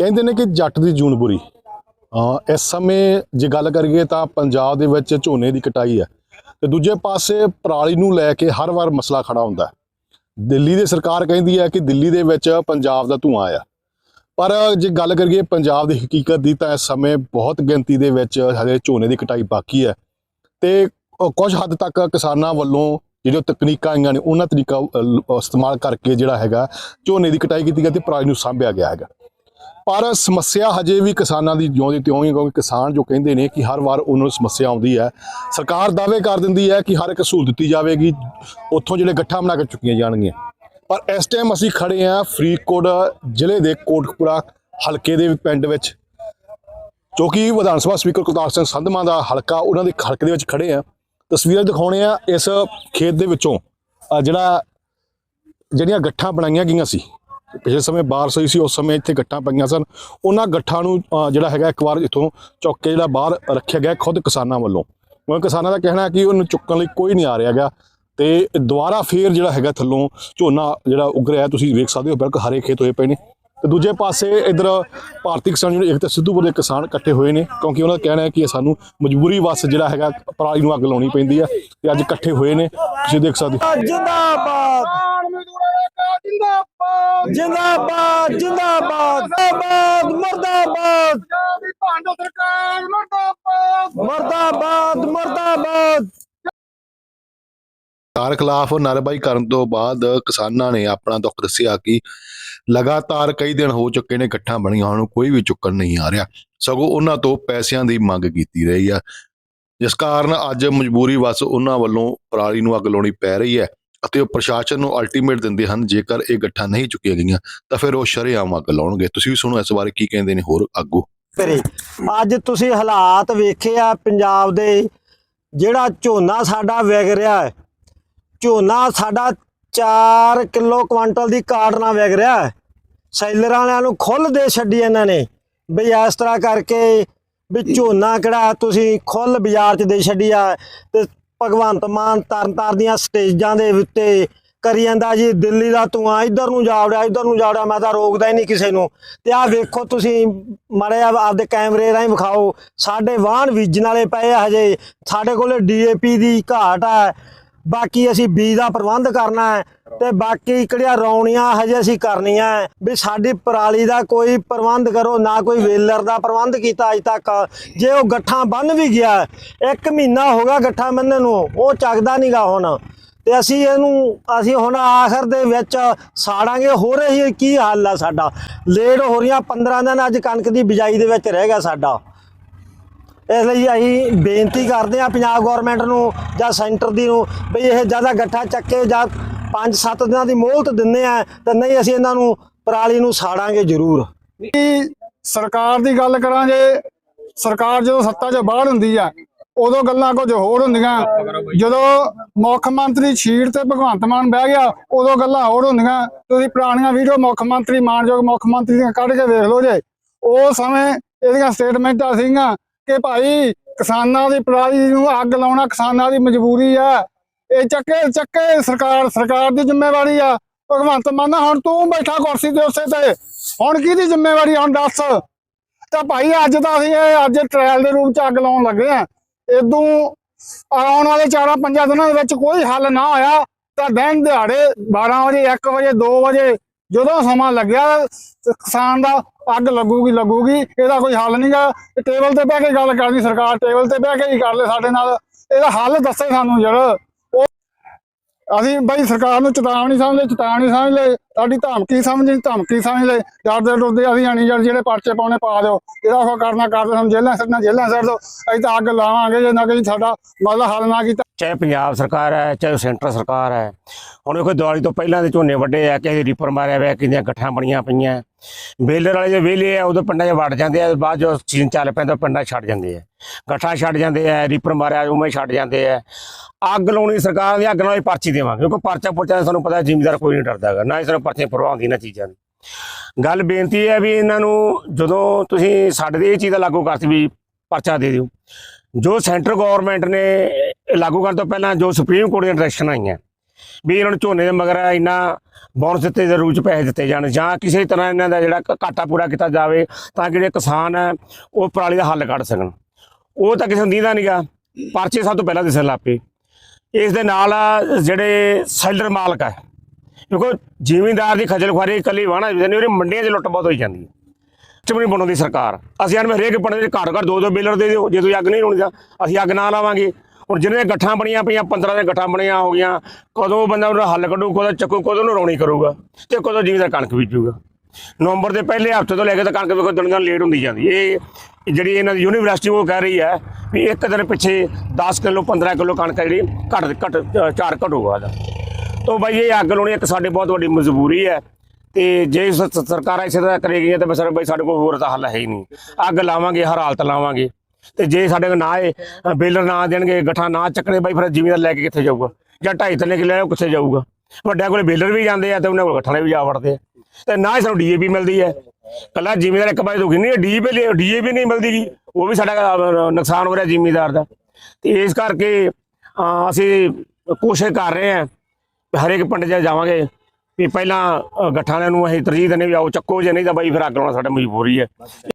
ਕਹਿੰਦੇ ਨੇ ਕਿ ਜੱਟ ਦੀ ਜੂਨ ਬੁਰੀ। ਇਸ ਸਮੇਂ ਜੇ ਗੱਲ ਕਰੀਏ ਤਾਂ ਪੰਜਾਬ ਦੇ ਵਿੱਚ ਝੋਨੇ ਦੀ ਕਟਾਈ ਹੈ ਤੇ ਦੂਜੇ ਪਾਸੇ ਪਰਾਲੀ ਨੂੰ ਲੈ ਕੇ ਹਰ ਵਾਰ ਮਸਲਾ ਖੜਾ ਹੁੰਦਾ ਹੈ। ਦਿੱਲੀ ਦੀ ਸਰਕਾਰ ਕਹਿੰਦੀ ਹੈ ਕਿ ਦਿੱਲੀ ਦੇ ਵਿੱਚ ਪੰਜਾਬ ਦਾ ਧੂਆਂ ਆ ਪਰ ਜੇ ਗੱਲ ਕਰੀਏ ਪੰਜਾਬ ਦੀ ਹਕੀਕਤ ਦੀ ਤਾਂ ਇਸ ਸਮੇਂ ਬਹੁਤ ਗਿਣਤੀ ਦੇ ਵਿੱਚ ਹਲੇ ਝੋਨੇ ਦੀ ਕਟਾਈ ਬਾਕੀ ਹੈ ਤੇ ਅ, ਕੁਝ ਹੱਦ ਤੱਕ ਕਿਸਾਨਾਂ ਵੱਲੋਂ ਜਿਹੜੀਆਂ ਤਕਨੀਕਾਂ ਆਈਆਂ ਨੇ ਉਹਨਾਂ ਤਰੀਕਾ ਇਸਤੇਮਾਲ ਕਰਕੇ ਜਿਹੜਾ ਹੈਗਾ ਝੋਨੇ ਦੀ ਕਟਾਈ ਕੀਤੀ ਗਈ ਤੇ ਪਰਾਲੀ ਨੂੰ ਸਾਂਭਿਆ ਗਿਆ ਹੈਗਾ। ਪਰ ਸਮੱਸਿਆ ਹਜੇ ਵੀ ਕਿਸਾਨਾਂ ਦੀ ਜਿਉਂ ਦੀ ਤਿਉਂ ਹੀ, ਕਿਉਂਕਿ ਕਿਸਾਨ ਜੋ ਕਹਿੰਦੇ ਨੇ ਕਿ ਹਰ ਵਾਰ ਉਹਨਾਂ ਨੂੰ ਸਮੱਸਿਆ ਆਉਂਦੀ ਹੈ। ਸਰਕਾਰ ਦਾਅਵੇ ਕਰ ਦਿੰਦੀ ਹੈ ਕਿ ਹਰ ਇੱਕ ਸਹੂਲਤ ਦਿੱਤੀ ਜਾਵੇਗੀ, ਉੱਥੋਂ ਜਿਹੜੇ ਗੱਠਾਂ ਬਣਾ ਕੇ ਚੁੱਕੀਆਂ ਜਾਣਗੀਆਂ। ਪਰ ਇਸ ਟਾਈਮ ਅਸੀਂ ਖੜੇ ਹਾਂ ਫਰੀਦਕੋਟ ਜ਼ਿਲ੍ਹੇ ਦੇ ਕੋਟਕਪੁਰਾ ਹਲਕੇ ਦੇ ਪਿੰਡ ਵਿੱਚ, ਜੋ ਕਿ ਵਿਧਾਨ ਸਭਾ ਸਪੀਕਰ ਕੁਲਤਾਰ ਸਿੰਘ ਸੰਧਮਾ ਦਾ ਹਲਕਾ, ਉਹਨਾਂ ਦੇ ਹਲਕੇ ਦੇ ਵਿੱਚ ਖੜੇ ਆ ਤਸਵੀਰਾਂ ਦਿਖਾਉਣੇ ਆ ਇਸ ਖੇਤ ਦੇ ਵਿੱਚੋਂ ਜਿਹੜਾ, ਜਿਹੜੀਆਂ ਗੱਠਾਂ ਬਣਾਈਆਂ ਗਈਆਂ ਸੀ। ਪਿਛਲੇ ਸਮੇਂ ਬਾਰਿਸ਼ ਹੋਈ ਸੀ, ਉਸ ਸਮੇਂ ਇੱਥੇ ਗੱਠਾਂ ਪਈਆਂ ਸਨ। ਉਹਨਾਂ ਗੱਠਾਂ ਨੂੰ ਜਿਹੜਾ ਹੈਗਾ ਇੱਕ ਵਾਰ ਇੱਥੋਂ ਚੁੱਕ ਕੇ ਜਿਹੜਾ ਬਾਹਰ ਰੱਖਿਆ ਗਿਆ ਖੁਦ ਕਿਸਾਨਾਂ ਵੱਲੋਂ। ਕਿਉਂਕਿ ਕਿਸਾਨਾਂ ਦਾ ਕਹਿਣਾ ਹੈ ਕਿ ਉਹਨੂੰ ਚੁੱਕਣ ਲਈ ਕੋਈ ਨਹੀਂ ਆ ਰਿਹਾ ਹੈਗਾ। ਤੇ ਦੁਬਾਰਾ ਫੇਰ ਜਿਹੜਾ ਹੈਗਾ ਥੱਲੋਂ ਝੋਨਾ ਜਿਹੜਾ ਉੱਗ ਰਿਹਾ ਤੁਸੀਂ ਵੇਖ ਸਕਦੇ ਹੋ, ਬਿਲਕੁਲ ਹਰੇ ਖੇਤ ਹੋਏ ਪਏ ਨੇ। ਤੇ ਦੂਜੇ ਪਾਸੇ ਇਧਰ ਭਾਰਤੀ ਕਿਸਾਨ ਯੂਨੀਅਨ ਇੱਕ ਤਾਂ ਸਿੱਧੂਪੁਰ ਦੇ ਕਿਸਾਨ ਇਕੱਠੇ ਹੋਏ ਨੇ, ਕਿਉਂਕਿ ਉਹਨਾਂ ਦਾ ਕਹਿਣਾ ਹੈ ਕਿ ਸਾਨੂੰ ਮਜਬੂਰੀ ਵਸ ਜਿਹੜਾ ਹੈਗਾ ਪਰਾਲੀ ਨੂੰ ਅੱਗ ਲਾਉਣੀ ਪੈਂਦੀ ਹੈ ਤੇ ਅੱਜ ਇਕੱਠੇ ਹੋਏ ਨੇ। ਤੁਸੀਂ ਦੇਖ ਸਕਦੇ ਹੋ। ਜਿੰਦਾਬਾਦ! ਜਿੰਦਾਬਾਦ। ਜਿੰਦਾਬਾਦ ਜਿੰਦਾਬਾਦ ਜਿੰਦਾਬਾਦ ਮਰਦਾਬਾਦ। ਵੀ ਭਾਂਡੋ ਸਰਕਾਰ ਮਰਦਾਬਾਦ। ਮਰਦਾਬਾਦ ਮਰਦਾਬਾਦ। ਸਰਕਾਰ ਖਿਲਾਫ ਨਾਅਰੇਬਾਜ਼ੀ ਕਰਨ ਤੋਂ ਬਾਅਦ ਕਿਸਾਨਾਂ ਨੇ ਆਪਣਾ ਦੁੱਖ ਦੱਸਿਆ ਕਿ ਲਗਾਤਾਰ ਕਈ ਦਿਨ ਹੋ ਚੁੱਕੇ ਨੇ ਇਕੱਠਾਂ ਬਣੀਆਂ ਹੁਣ ਕੋਈ ਵੀ ਚੁੱਕਣ ਨਹੀਂ ਆ ਰਿਹਾ। ਸਗੋਂ ਉਹਨਾਂ ਤੋਂ ਪੈਸਿਆਂ ਦੀ ਮੰਗ ਕੀਤੀ ਰਹੀ ਆ। ਜਿਸ ਕਾਰਨ ਅੱਜ ਮਜਬੂਰੀ ਵਸ ਉਹਨਾਂ ਵੱਲੋਂ ਪਰਾਲੀ ਨੂੰ ਅੱਗ ਲਾਉਣੀ ਪੈ ਰਹੀ ਹੈ। ਅਤੇ ਉਹ ਪ੍ਰਸ਼ਾਸਨ ਨੂੰ ਅਲਟੀਮੇਟ ਦਿੰਦੇ ਹਨ, ਜੇਕਰ ਇਹ ਗੱਠਾਂ ਨਹੀਂ ਚੁੱਕੀਆਂ ਗਈਆਂ, ਤਾਂ ਫਿਰ ਉਹ ਸ਼ਰੇਆਮ ਅੱਗ ਲਾਉਣਗੇ। ਤੁਸੀਂ ਵੀ ਸੁਣੋ ਇਸ ਬਾਰੇ ਕੀ ਕਹਿੰਦੇ ਨੇ ਹੋਰ ਆਗੂ ਕਰੇ ਅੱਜ ਤੁਸੀਂ ਹਾਲਾਤ ਵੇਖੇ ਆ ਪੰਜਾਬ ਦੇ, ਜਿਹੜਾ ਝੋਨਾ ਸਾਡਾ ਵਿਕ ਰਿਹਾ ਹੈ, ਝੋਨਾ ਸਾਡਾ 4 ਕਿਲੋ ਕੁਆਂਟਲ ਦੀ ਕਾਰਡ ਨਾਲ ਵਿਕ ਰਿਹਾ ਹੈ। ਸੈਲਰਾਂ ਵਾਲਿਆਂ ਨੂੰ ਖੁੱਲ ਦੇ ਛੱਡੀ ਇਹਨਾਂ ਨੇ ਵੀ ਇਸ ਤਰ੍ਹਾਂ ਕਰਕੇ ਵੀ ਝੋਨਾ ਕਿਹੜਾ ਤੁਸੀਂ ਖੁੱਲ ਬਾਜ਼ਾਰ 'ਚ ਦੇ ਛੱਡੀ ਆ, ਤੇ ਭਗਵੰਤ ਮਾਨ ਤਰਨ ਤਾਰਨ ਦੀਆਂ ਸਟੇਜਾਂ ਦੇ ਉੱਤੇ ਕਰੀ ਜਾਂਦਾ ਜੀ, ਦਿੱਲੀ ਦਾ ਧੂਆਂ, ਇੱਧਰ ਨੂੰ ਜਾ ਵੜਿਆ, ਇੱਧਰ ਨੂੰ ਜਾ ਵੜਿਆ, ਮੈਂ ਤਾਂ ਰੋਕਦਾ ਹੀ ਨਹੀਂ ਕਿਸੇ ਨੂੰ। ਤੇ ਆਹ ਵੇਖੋ ਤੁਸੀਂ, ਮਾੜੇ ਆਪਦੇ ਕੈਮਰੇ ਰਾਹੀਂ ਵਿਖਾਓ, ਸਾਡੇ ਵਾਹਣ ਬੀਜਣ ਵਾਲੇ ਪਏ ਆ ਹਜੇ, ਸਾਡੇ ਕੋਲੇ ਡੀਏਪੀ ਦੀ ਘਾਟ ਹੈ ਬਾਕੀ ਅਸੀਂ ਬੀਜ ਦਾ ਪ੍ਰਬੰਧ ਕਰਨਾ ਹੈ ਤੇ ਬਾਕੀ ਕਿਹੜੀਆਂ ਰੌਣੀਆਂ ਹਜੇ ਅਸੀਂ ਕਰਨੀਆਂ ਵੀ ਸਾਡੀ ਪਰਾਲੀ ਦਾ ਕੋਈ ਪ੍ਰਬੰਧ ਕਰੋ, ਨਾ ਕੋਈ ਵੇਲਰ ਦਾ ਪ੍ਰਬੰਧ ਕੀਤਾ ਅਜ ਤੱਕ। ਜੇ ਉਹ ਗੱਠਾਂ ਬੰਨ ਵੀ ਗਿਆ, ਇੱਕ ਮਹੀਨਾ ਹੋ ਗਿਆ ਗੱਠਾਂ ਬੰਨ੍ਹਣ ਨੂੰ, ਉਹ ਚੱਕਦਾ ਨਹੀਂਗਾ ਹੁਣ। ਤੇ ਅਸੀਂ ਇਹਨੂੰ, ਅਸੀਂ ਹੁਣ ਆਖਰ ਦੇ ਵਿੱਚ ਸਾੜਾਂਗੇ ਹੋ ਰਹੀ ਕੀ ਹਾਲ ਆ ਸਾਡਾ? ਲੇਟ ਹੋ ਰਹੀਆਂ 15 ਦਿਨ ਅੱਜ ਕਣਕ ਦੀ ਬਿਜਾਈ ਦੇ ਵਿੱਚ ਰਹਿ ਗਿਆ ਸਾਡਾ। ਇਸ ਲਈ ਅਸੀਂ ਬੇਨਤੀ ਕਰਦੇ ਹਾਂ ਪੰਜਾਬ ਗਵਰਨਮੈਂਟ ਨੂੰ ਜਾਂ ਸੈਂਟਰ ਦੀ ਨੂੰ ਵੀ ਇਹ ਜ਼ਿਆਦਾ ਗੱਠਾ ਚੱਕੇ ਜਾਂ 5-7 ਦਿਨਾਂ ਦੀ ਮੋਹਲਤ ਦਿੰਦੇ ਆ ਤਾਂ ਨਹੀਂ ਅਸੀਂ ਇਹਨਾਂ ਨੂੰ ਪਰਾਲੀ ਨੂੰ ਸਾੜਾਂਗੇ ਜ਼ਰੂਰ। ਸਰਕਾਰ ਦੀ ਗੱਲ ਕਰਾਂ ਜੇ, ਸਰਕਾਰ ਜਦੋਂ ਸੱਤਾ 'ਚ ਬਾਹਰ ਹੁੰਦੀ ਆ, ਉਦੋਂ ਗੱਲਾਂ ਕੁਝ ਹੋਰ ਹੁੰਦੀਆਂ। ਜਦੋਂ ਮੁੱਖ ਮੰਤਰੀ ਛੀੜ ਤੇ ਭਗਵੰਤ ਮਾਨ ਬਹਿ ਗਿਆ, ਉਦੋਂ ਗੱਲਾਂ ਹੋਰ ਹੁੰਦੀਆਂ। ਤੁਸੀਂ ਪੁਰਾਣੀਆਂ ਵੀਡੀਓ ਮੁੱਖ ਮੰਤਰੀ ਮਾਨਯੋਗ ਮੁੱਖ ਮੰਤਰੀ ਦੀਆਂ ਕੱਢ ਕੇ ਵੇਖ ਲਓ ਜੇ। ਉਹ ਸਮੇਂ ਇਹਦੀਆਂ ਸਟੇਟਮੈਂਟਾਂ ਸੀਗੀਆਂ ਕਿ ਭਾਈ ਕਿਸਾਨਾਂ ਦੀ ਪਰਾਲੀ ਨੂੰ ਅੱਗ ਲਾਉਣਾ ਕਿਸਾਨਾਂ ਦੀ ਮਜਬੂਰੀ ਆ। ਇਹ ਚੱਕੇ ਚੱਕੇ ਸਰਕਾਰ ਸਰਕਾਰ ਦੀ ਜ਼ਿੰਮੇਵਾਰੀ ਆ। ਭਗਵੰਤ ਮਾਨ, ਹੁਣ ਤੂੰ ਬੈਠਾ ਕੁਰਸੀ ਤੇ ਉਸੇ ਤੇ। ਹੁਣ ਕਿਹਦੀ ਜ਼ਿੰਮੇਵਾਰੀ ਹੁਣ ਦੱਸ। ਤਾਂ ਭਾਈ ਅੱਜ ਤਾਂ ਅਸੀਂ ਇਹ, ਅੱਜ ਟ੍ਰਾਇਲ ਦੇ ਰੂਪ ਚ ਅੱਗ ਲਾਉਣ ਲੱਗੇ ਆ। ਇਦੋਂ ਆਉਣ ਵਾਲੇ 4-5 ਦਿਨਾਂ ਦੇ ਵਿੱਚ ਕੋਈ ਹੱਲ ਨਾ ਹੋਇਆ। ਤਾਂ ਦਿਨ ਦਿਹਾੜੇ 12 ਵਜੇ 1 ਵਜੇ 2 ਵਜੇ ਜਦੋਂ ਸਮਾਂ ਲੱਗਿਆ ਕਿਸਾਨ ਦਾ ਅੱਗ ਲੱਗੂਗੀ ਲੱਗੂਗੀ, ਇਹਦਾ ਕੋਈ ਹੱਲ ਨਹੀਂਗਾ ਟੇਬਲ ਤੇ ਬਹਿ ਕੇ ਗੱਲ ਕਰਨੀ ਸਰਕਾਰ, ਟੇਬਲ ਤੇ ਬਹਿ ਕੇ ਹੀ ਕਰ ਲੈ ਸਾਡੇ ਨਾਲ। ਇਹਦਾ ਹੱਲ ਦੱਸੇ ਸਾਨੂੰ ਯਾਰ। ਉਹ ਅਸੀਂ ਬਈ ਸਰਕਾਰ ਨੂੰ ਚੇਤਾਵਨੀ ਸਮਝ ਲੈ ਚੇਤਾਵਨੀ ਸਮਝ ਲੈ ਸਾਡੀ ਧਮਕੀ ਸਮਝ ਧਮਕੀ ਸਮਝ ਲੈ ਡਰਦੇ ਡਰਦੇ ਅਸੀਂ ਆਣੀ ਯਾਰ ਜਿਹੜੇ ਪਰਚੇ ਪਾਉਣੇ ਪਾ ਦਿਓ। ਇਹਦਾ ਕੋ ਕਰਨਾ ਕਰਦੇ ਸਾਨੂੰ ਜੇਲ੍ਹਾਂ ਸੱਟਣਾ ਜੇਲ੍ਹਾਂ ਸੱਟ ਦਿਓ। ਅਸੀਂ ਤਾਂ ਅੱਗ ਲਾਵਾਂਗੇ ਜੇ ਨਾ ਕਿ ਸਾਡਾ ਮਤਲਬ ਹੱਲ ਨਾ ਕੀਤਾ। ਚਾਹੇ ਪੰਜਾਬ ਸਰਕਾਰ ਹੈ, ਚਾਹੇ ਸੈਂਟਰ ਸਰਕਾਰ ਹੈ। ਹੁਣ ਵੇਖੋ, ਦੀਵਾਲੀ ਤੋਂ ਪਹਿਲਾਂ ਦੇ ਝੋਨੇ ਵੱਡੇ ਆ, ਕਿਸੇ ਰੀਪਰ ਮਾਰਿਆ ਹੋਇਆ ਕਿਸੇ ਗੱਠਾਂ ਬਣੀਆਂ ਪਈਆਂ। ਬੇਲਰ ਵਾਲੇ ਜੇ ਵਿਹਲੇ ਆ, ਉਦੋਂ ਪਿੰਡਾਂ 'ਚ ਵੜ ਜਾਂਦੇ ਆ ਬਾਅਦ ਜੋ ਸੀਜ਼ਨ ਚੱਲ ਪੈਂਦਾ ਪਿੰਡਾਂ ਛੱਡ ਜਾਂਦੇ ਆ। ਗੱਠਾਂ ਛੱਡ ਜਾਂਦੇ ਆ, ਰੀਪਰ ਮਾਰਿਆ, ਉਵੇਂ ਛੱਡ ਜਾਂਦੇ ਆ। ਅੱਗ ਲਾਉਣੀ ਸਰਕਾਰ ਦੀ, ਅੱਗ ਨਾਲ ਹੀ ਪਰਚੀ ਦੇਵਾਂਗੇ। ਕਿਉਂਕਿ ਪਰਚਾ ਪੁਰਚਾ ਸਾਨੂੰ ਪਤਾ ਜ਼ਿਮੀਦਾਰ ਕੋਈ ਨਹੀਂ ਡਰਦਾ ਹੈਗਾ, ਨਾ ਹੀ ਸਾਨੂੰ ਪਰਚੇ ਪਰਵਾਹ ਹੁੰਦੀ ਇਹਨਾਂ ਚੀਜ਼ਾਂ ਦੀ ਗੱਲ ਬੇਨਤੀ ਹੈ ਵੀ ਇਹਨਾਂ ਨੂੰ ਜਦੋਂ ਤੁਸੀਂ ਸਾਡੇ ਤੇ ਇਹ ਚੀਜ਼ ਦਾ ਲਾਗੂ ਕਰਤੀ ਵੀ ਪਰਚਾ ਦੇ ਦਿਓ। ਜੋ ਸੈਂਟਰ ਗਵਰਨਮੈਂਟ ਨੇ ਲਾਗੂ ਕਰਨ ਤੋਂ ਪਹਿਲਾਂ ਜੋ ਸੁਪਰੀਮ ਕੋਰਟ ਦੀਆਂ ਡਾਇਰੈਕਸ਼ਨ ਆਈਆਂ, ਵੀ ਇਹਨਾਂ ਨੂੰ ਝੋਨੇ ਦੇ ਮਗਰ ਇੰਨਾ ਬੋਨਸ ਦਿੱਤੇ ਦੇ ਰੂਪ ਚ ਪੈਸੇ ਦਿੱਤੇ ਜਾਣ, ਜਾਂ ਕਿਸੇ ਤਰ੍ਹਾਂ ਇਹਨਾਂ ਦਾ ਜਿਹੜਾ ਘਾਟਾ ਪੂਰਾ ਕੀਤਾ ਜਾਵੇ ਤਾਂ ਕਿ ਜਿਹੜੇ ਕਿਸਾਨ ਹੈ ਉਹ ਪਰਾਲੀ ਦਾ ਹੱਲ ਕੱਢ ਸਕਣ। ਉਹ ਤਾਂ ਕਿਸੇ ਨੂੰ ਦੀਦਾ ਨਹੀਂਗਾ ਪਰਚੇ ਸਭ ਤੋਂ ਪਹਿਲਾਂ ਦਿਸਣ ਲੱਗ ਪਏ। ਇਸ ਦੇ ਨਾਲ ਜਿਹੜੇ ਸੈਲਰ ਮਾਲਕ ਹੈ ਦੇਖੋ ਜ਼ਿਮੀਂਦਾਰ ਦੀ ਖਜਲ ਖੁਆਰੀ ਇਕੱਲੀ ਵਾਣਾ ਜਿਹਦੇ ਨਹੀਂ ਮੰਡੀਆਂ 'ਚ ਲੁੱਟ ਬਹੁਤ ਹੋਈ ਜਾਂਦੀ ਹੈ। ਚਮਣੀ ਬਣਾਉਂਦੀ ਸਰਕਾਰ। ਅਸੀਂ ਆਨ ਹਰੇਕ ਪਿੰਡ ਦੇ ਘੱਟ ਘੱਟ ਦੋ ਦੋ ਬੇਲਰ ਦੇ ਦਿਓ, ਜੇ ਤੁਸੀਂ ਅੱਗ ਨਹੀਂ ਲਾਉਣੀ ਤਾਂ ਅਸੀਂ ਅੱਗ ਨਾ ਲਾਵਾਂਗੇ। ਹੁਣ ਜਿਹਨੇ ਗੱਠਾਂ ਬਣੀਆਂ ਪਈਆਂ 15 ਦੇ ਗੱਠਾਂ ਬਣੀਆਂ ਹੋ ਗਈਆਂ, ਕਦੋਂ ਬੰਦਾ ਉਹਦਾ ਹੱਲ ਕੱਢੂ, ਕਦੋਂ ਚੱਕੂ, ਕਦੋਂ ਨੂੰ ਰੌਣੀ ਕਰੂਗਾ ਤੇ ਕਦੋਂ ਜ਼ਿਮੀਂਦਾਰ ਕਣਕ ਬੀਜੂਗਾ ਨਵੰਬਰ ਦੇ ਪਹਿਲੇ ਹਫ਼ਤੇ ਤੋਂ ਲੈ ਕੇ ਤਾਂ ਕਣਕ ਵੇਖੋ ਦਿਨ ਦਿਨ ਲੇਟ ਹੁੰਦੀ ਜਾਂਦੀ ਇਹ ਜਿਹੜੀ ਇਹਨਾਂ ਦੀ ਯੂਨੀਵਰਸਿਟੀ ਉਹ ਕਹਿ ਰਹੀ ਹੈ ਵੀ ਇੱਕ ਦਿਨ ਪਿੱਛੇ 10 ਕਿਲੋ 15 ਕਿਲੋ ਕਣਕ ਜਿਹੜੀ, ਘੱਟ ਘੱਟ ਚਾਰ ਘਟੂਗਾ ਇਹਦਾ ਤੋ ਬਾਈ ਇਹ ਅੱਗ ਲਾਉਣੀ ਇੱਕ ਸਾਡੇ ਬਹੁਤ ਵੱਡੀ ਮਜਬੂਰੀ ਹੈ ਤੇ ਜੇ ਸਰਕਾਰਾਂ ਇਸੇ ਤਰ੍ਹਾਂ ਕਰੇਗੀਆਂ ਤਾਂ ਬਸ ਬਾਈ ਸਾਡੇ ਕੋਲ ਹੋਰ ਤਾਂ ਹੱਲ ਹੈ ਹੀ ਨਹੀਂ। ਅੱਗ ਲਾਵਾਂਗੇ, ਹਰ ਹਾਲਤ ਲਾਵਾਂਗੇ। ਤੇ ਜੇ ਸਾਡੇ ਕੋਲ ਨਾ ਅ, ਬੇਲਰ ਨਾ ਦੇਣਗੇ ਗੱਠਾਂ ਨਾ ਚੱਕਣੇ ਬਾਈ ਫਿਰ ਜ਼ਿਮੀਦਾਰ ਲੈ ਕੇ ਕਿੱਥੇ ਜਾਊਗਾ? ਜਾਂ ਢਾਈ ਤਿੰਨ ਕਿੱਲੇ ਉਹ ਕਿੱਥੇ ਜਾਊਗਾ? ਵੱਡਿਆਂ ਕੋਲੇ ਬੇਲਰ ਵੀ ਜਾਂਦੇ ਆ ਤੇ ਉਹਨਾਂ ਕੋਲ ਗੱਠਾਂ ਵੀ ਜਾ ਵੜਦੇ ਆ। ਤੇ ਨਾ ਹੀ ਸਾਨੂੰ ਡੀਏਪੀ ਮਿਲਦੀ ਹੈ। ਕੱਲਾ ਜ਼ਿਮੀਦਾਰ ਇੱਕ ਪਾਸੇ ਦੁਖੀ ਨਹੀਂ ਡੀਏਪੀ ਡੀਏਪੀ ਨਹੀਂ ਮਿਲਦੀ ਗੀ। ਉਹ ਵੀ ਸਾਡਾ ਨੁਕਸਾਨ ਹੋ ਰਿਹਾ ਜ਼ਿਮੀਦਾਰ ਦਾ। ਤੇ ਇਸ ਕਰਕੇ ਅਸੀਂ ਕੋਸ਼ਿਸ਼ ਕਰ ਰਹੇ ਹਾਂ ਹਰੇਕ ਪਿੰਡ 'ਚ ਜਾਵਾਂਗੇ ਵੀ ਪਹਿਲਾਂ ਗੱਠਾਂ ਵਾਲਿਆਂ ਨੂੰ ਅਸੀਂ ਤਰਜੀਹ ਦਿੰਦੇ ਵੀ ਆਓ ਚੱਕੋ ਜੇ ਨਹੀਂ ਤਾਂ ਬਾਈ ਫਿਰ ਅੱਗ ਲਾਉਣਾ ਸਾਡਾ ਮਜਬੂਰੀ ਹੈ।